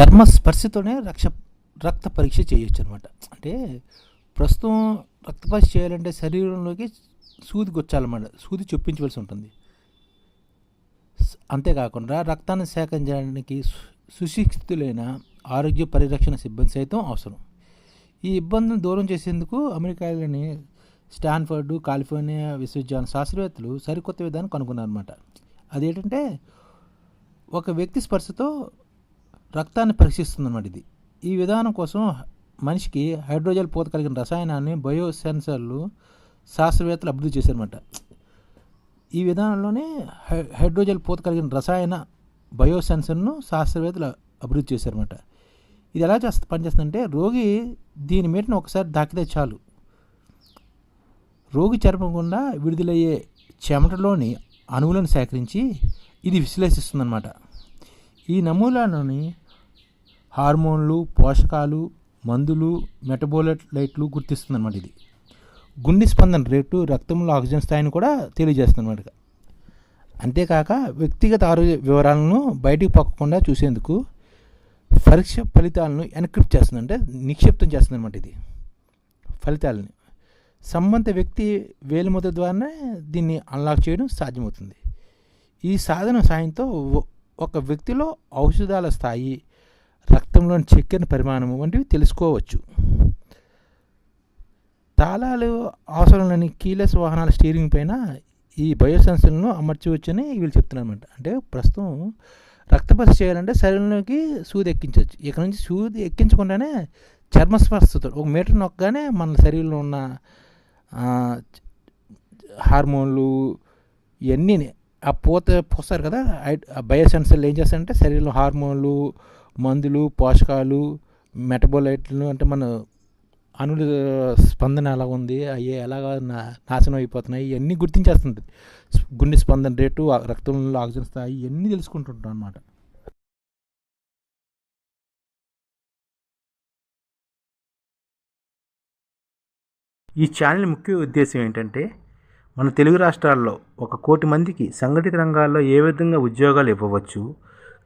చర్మ స్పర్శతోనే రక్ష రక్త పరీక్ష చేయొచ్చు అనమాట అంటే ప్రస్తుతం రక్త పరీక్ష చేయాలంటే శరీరంలోకి సూది గుచ్చాలన్నమాట సూది చొప్పించవలసి ఉంటుంది. అంతేకాకుండా రక్తాన్ని సేకరించడానికి సుశిక్షితులైన ఆరోగ్య పరిరక్షణ సిబ్బంది సైతం అవసరం. ఈ ఇబ్బందిని దూరం చేసేందుకు అమెరికాలోని స్టాన్ఫర్డ్ కాలిఫోర్నియా విశ్వవిద్యాలయం శాస్త్రవేత్తలు సరికొత్త విధానం కనుగొన్నారన్నమాట. అదేంటంటే ఒక వ్యక్తి స్పర్శతో రక్తాన్ని పరీక్షిస్తుందన్నమాట ఇది. ఈ విధానం కోసం మనిషికి హైడ్రోజల్ పూత కలిగిన రసాయనాన్ని బయో సెన్సర్లు శాస్త్రవేత్తలు అభివృద్ధి చేశారన్నమాట. ఈ విధానంలోనే హై హైడ్రోజల్ పూత కలిగిన రసాయన బయో సెన్సర్ను శాస్త్రవేత్తలు అభివృద్ధి చేశారన్నమాట. ఇది ఎలా చేస్త పనిచేస్తుందంటే రోగి దీని మీటను ఒకసారి దాకితే చాలు. రోగి చర్మం గుండా విడుదలయ్యే చెమటలోని అణువులను సేకరించి ఇది విశ్లేషిస్తుందన్నమాట. ఈ నమూనాలోని హార్మోన్లు పోషకాలు మందులు మెటబోలైట్ లైట్లు గుర్తిస్తుందన్నమాట ఇది. గుండె స్పందన రేటు రక్తంలో ఆక్సిజన్ స్థాయిని కూడా తెలియజేస్తుంది అనమాట అంతేకాక వ్యక్తిగత ఆరోగ్య వివరాలను బయటికి పక్కకుండా చూసేందుకు పరీక్ష ఫలితాలను ఎన్క్రిప్ట్ చేస్తుంది అంటే నిక్షిప్తం చేస్తుంది అనమాట ఇది. ఫలితాలని. సంబంధిత వ్యక్తి వేలిముద్ర ద్వారానే దీన్ని అన్లాక్ చేయడం సాధ్యమవుతుంది. ఈ సాధన సాయంతో ఒక వ్యక్తిలో ఔషధాల స్థాయి రక్తంలోని చక్కెర పరిమాణము వంటివి తెలుసుకోవచ్చు. తాళాలు అవసరం లేని కీలెస్ వాహనాల స్టీరింగ్ పైన ఈ బయోసెన్సర్లను అమర్చవచ్చని వీళ్ళు చెప్తున్నారు అనమాట అంటే ప్రస్తుతం రక్త చేయాలంటే శరీరంలోకి సూది ఎక్కించవచ్చు ఇక్కడ నుంచి సూది ఎక్కించకుండానే చర్మస్పర్శతో ఒక మీటర్ నొక్కగానే మన శరీరంలో ఉన్న హార్మోన్లు ఇవన్నీ ఆ పూత పోస్తారు కదా ఆ బయోసెన్సర్లు ఏం చేస్తారంటే శరీరంలో హార్మోన్లు మందులు పోషకాలు మెటబోలైట్లు అంటే మన అణుల స్పందన ఎలా ఉంది అవి ఎలాగ నా నాశనం అయిపోతున్నాయి ఇవన్నీ గుర్తించేస్తుంటుంది. గుండె స్పందన రేటు రక్తంలో ఆక్సిజన్ స్థాయి ఇవన్నీ తెలుసుకుంటుంటాం అనమాట ఈ ఛానల్ ముఖ్య ఉద్దేశం ఏంటంటే మన తెలుగు రాష్ట్రాల్లో ఒక కోటి మందికి సంఘటిత రంగాల్లో ఏ విధంగా ఉద్యోగాలు ఇవ్వవచ్చు